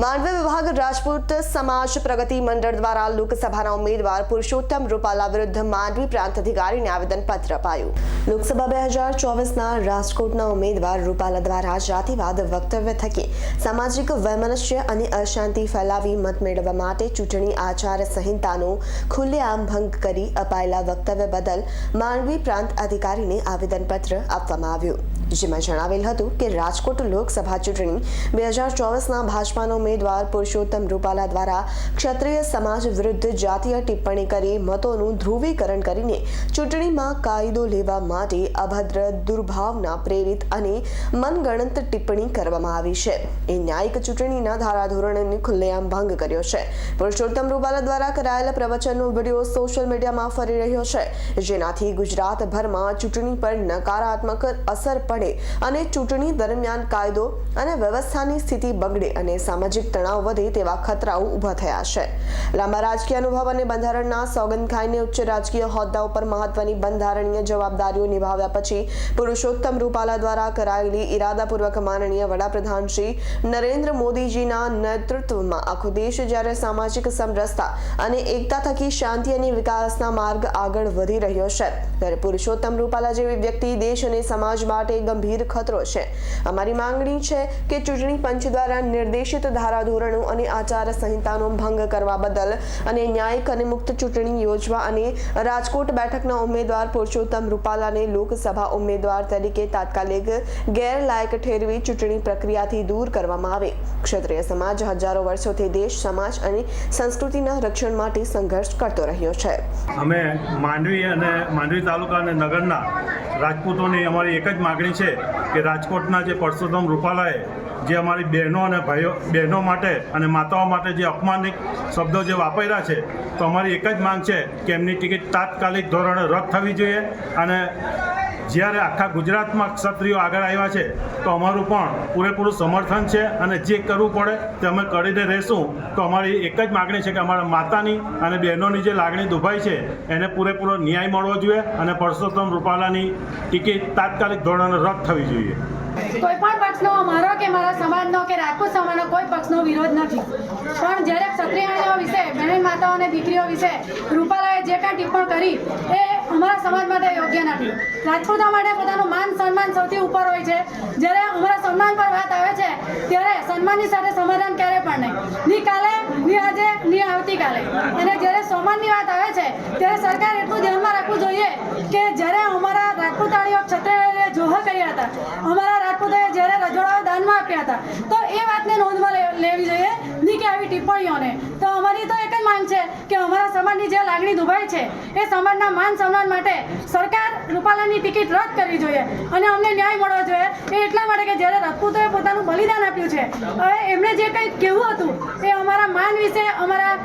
માંડવી વિભાગ રાજપૂત સમાજ પ્રગતિ મંડળ દ્વારા લોકસભાના ઉમેદવાર પુરુષોત્તમ રૂપાલા વિરુદ્ધ માંડવી પ્રાંત અધિકારીને આવેદનપત્ર અપાયું. લોકસભા બે હજાર ચોવીસના રાજકોટના ઉમેદવાર રૂપાલા દ્વારા જાતિવાદ વક્તવ્ય થકી સામાજિક વૈમનસ્ય અને અશાંતિ ફેલાવી મત મેળવવા માટે ચૂંટણી આચાર સંહિતાનો ખુલ્લેઆમ ભંગ કરી અપાયેલા વક્તવ્ય બદલ માંડવી પ્રાંત અધિકારીને આવેદનપત્ર આપવામાં આવ્યું. જેમાં જણાવેલ હતું કે રાજકોટ લોકસભા ચૂંટણી બે હજાર ચોવીસના ભાજપાના ઉમેદવાર પુરુષોત્તમ રૂપાલા દ્વારા ક્ષત્રિય સમાજ વિરુદ્ધ જાતીય ટિપ્પણી કરી મતોનું ધ્રુવીકરણ કરીને ચૂંટણીમાં કાયદો લેવા માટે અભદ્ર દુર્ભાવના પ્રેરિત અને મનગણત ટિપ્પણી કરવામાં આવી છે. એ ન્યાયિક ચૂંટણીના ધારાધોરણને ખુલ્લેઆમ ભંગ કર્યો છે. પુરુષોત્તમ રૂપાલા દ્વારા કરાયેલા પ્રવચનનો વીડિયો સોશિયલ મીડિયામાં ફરી રહ્યો છે, જેનાથી ગુજરાતભરમાં ચૂંટણી પર નકારાત્મક અસર પડે અને ચૂંટણી દરમિયાન કાયદો અને વ્યવસ્થાની સ્થિતિ બગડે અને સામાજિક તણાવ વધે તેવા ખતરાઓ ઊભા થયા છે. લાંબા રાજકીય અનુભવ અને બંધારણના સોગંદ ઉચ્ચ રાજકીય હોદ્દા ઉપર મહત્વની બંધારણીય જવાબદારીઓ નિભાવ્યા પછી પુરુષોત્તમ રૂપાલા દ્વારા કરાયેલી ઇરાદાપૂર્વક માનનીય વડાપ્રધાન શ્રી નરેન્દ્ર મોદીજીના નેતૃત્વમાં આખો દેશ જ્યારે સામાજિક સમરસતા અને એકતા થકી શાંતિ અને વિકાસના માર્ગ આગળ વધી રહ્યો છે, ત્યારે પુરુષોત્તમ રૂપાલા જેવી વ્યક્તિ દેશ અને સમાજ માટે ગંભીર ખતરો છે. અમારી માંગણી છે કે ચૂંટણી પંચ દ્વારા નિર્દેશિત ધારાધોરણો અને આચાર સંહિતાનો ભંગ કરવા બદલ અને ન્યાયિક અને મુક્ત ચૂંટણી યોજવા અને રાજકોટ બેઠકના ઉમેદવાર પુરુષોત્તમ રૂપાલાને લોકસભા ઉમેદવાર તરીકે તાત્કાલિક ગેરલાયક ઠેરવી ચૂંટણી પ્રક્રિયાથી દૂર કરવામાં આવે. ક્ષત્રિય સમાજ હજારો વર્ષોથી દેશ, સમાજ અને સંસ્કૃતિના રક્ષણ માટે સંઘર્ષ કરતો રહ્યો છે. અમે માંડવી અને માંડવી તાલુકા અને નગરના રાજપૂતોની અમારી એક જ માગણી છે કે રાજકોટના જે પરસોત્તમ રૂપાલાએ જે અમારી બહેનો અને ભાઈઓ બહેનો માટે અને માતાઓ માટે જે અપમાનિક શબ્દો જે વાપર્યા છે, તો અમારી એક જ માંગ છે કે એમની ટિકિટ તાત્કાલિક ધોરણે રદ થવી જોઈએ અને જ્યારે આખા ગુજરાતમાં ક્ષત્રિયો આગળ આવ્યા છે, તો અમારું પણ પૂરેપૂરું સમર્થન છે અને જે કરવું પડે તે અમે કરીને રહેશું. તો અમારી એક જ માગણી છે કે અમારા માતાની અને બહેનોની જે લાગણી દુભાઈ છે, એને પૂરેપૂરો ન્યાય મળવો જોઈએ અને પરસોત્તમ રૂપાલાની ટિકિટ તાત્કાલિક ધોરણે રદ થવી જોઈએ. કોઈ પણ પક્ષનો મારો કે મારા સમાજનો કે રાજપૂત સમાજનો કોઈ પક્ષનો વિરોધ નથી. પણ જ્યારે ક્ષત્રિયાણીઓ વિશે, બહેન માતાઓ અને દીકરીઓ વિશે રૂપાલાએ જે કાંઈ ટિપ્પણ કરી, એ અમારા સમાજ માટે યોગ્ય નથી. રાજપૂતો માટે પોતાનું માન સન્માન સૌથી ઉપર હોય છે. જ્યારે અમારા સન્માન પર વાત આવે છે, ત્યારે સન્માનની સાથે સમાધાન ક્યારે પણ નહીં. ની કાલે, ની આજે, ની આવતીકાલે. અને જ્યારે સમાનની વાત આવે છે, ત્યારે સરકાર એટલું ધ્યાનમાં રાખવું જોઈએ કે જ્યારે આપ્યા હતા. તો એ વાતને નોંધમાં લેવી જોઈએ નહીં કે આવી ટિપ્પણીઓને. તો અમારી તો એક જ માંગ છે કે અમારા સમાજની જે લાગણી દુભાઈ છે, એ સમાજના માન સન્માન માટે સરકાર રૂપાલાની ટિકિટ રદ કરવી જોઈએ અને અમને ન્યાય મળવો જોઈએ. એ એટલા માટે કે જ્યારે રાજપૂતોએ પોતાનું બલિદાન આપ્યું છે. હવે એમણે જે કંઈ કહેવું હતું, એ અમારા માન વિશે, અમારા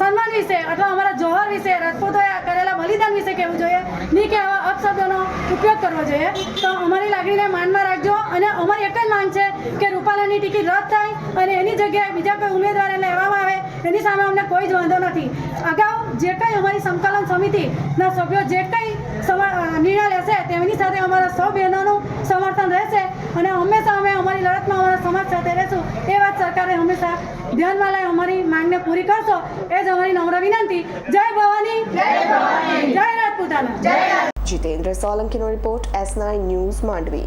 સન્માન વિશે અથવા અમારા જોહર વિશે રાજપૂતોએ કરેલા બલિદાન વિશે કહેવું જોઈએ. નહીં કે આવા અપશબ્દોનો ઉપયોગ કરવો જોઈએ. તો અમારી લાગણીને માનમાં રાખજો. અને અમારી એક જ માંગ છે કે રૂપાલાની ટિકિટ રદ થાય અને એની જગ્યાએ બીજા કોઈ ઉમેદવારને લેવામાં આવે એની સામે અમને કોઈ જ વાંધો નથી. અગાઉ જે કંઈ અમારી સંકલન સમિતિના સભ્યો જે કંઈ નિર્ણય લેશે તેમની સાથે અમારા સૌ બહેનોનું સમર્થન રહેશે અને હંમેશા અમે અમારી લડતમાં અમારા સમાજ સાથે રહેશું. એ વાત સરકારે હંમેશા ધ્યાનમાં લઈ અમારી માંગને પૂરી કરશો. એ જ અમારી નમ્ર વિનંતી. જય ભવાની. જય Rajputana. Jitendra સોલંકીનો report S nine news Mandvi.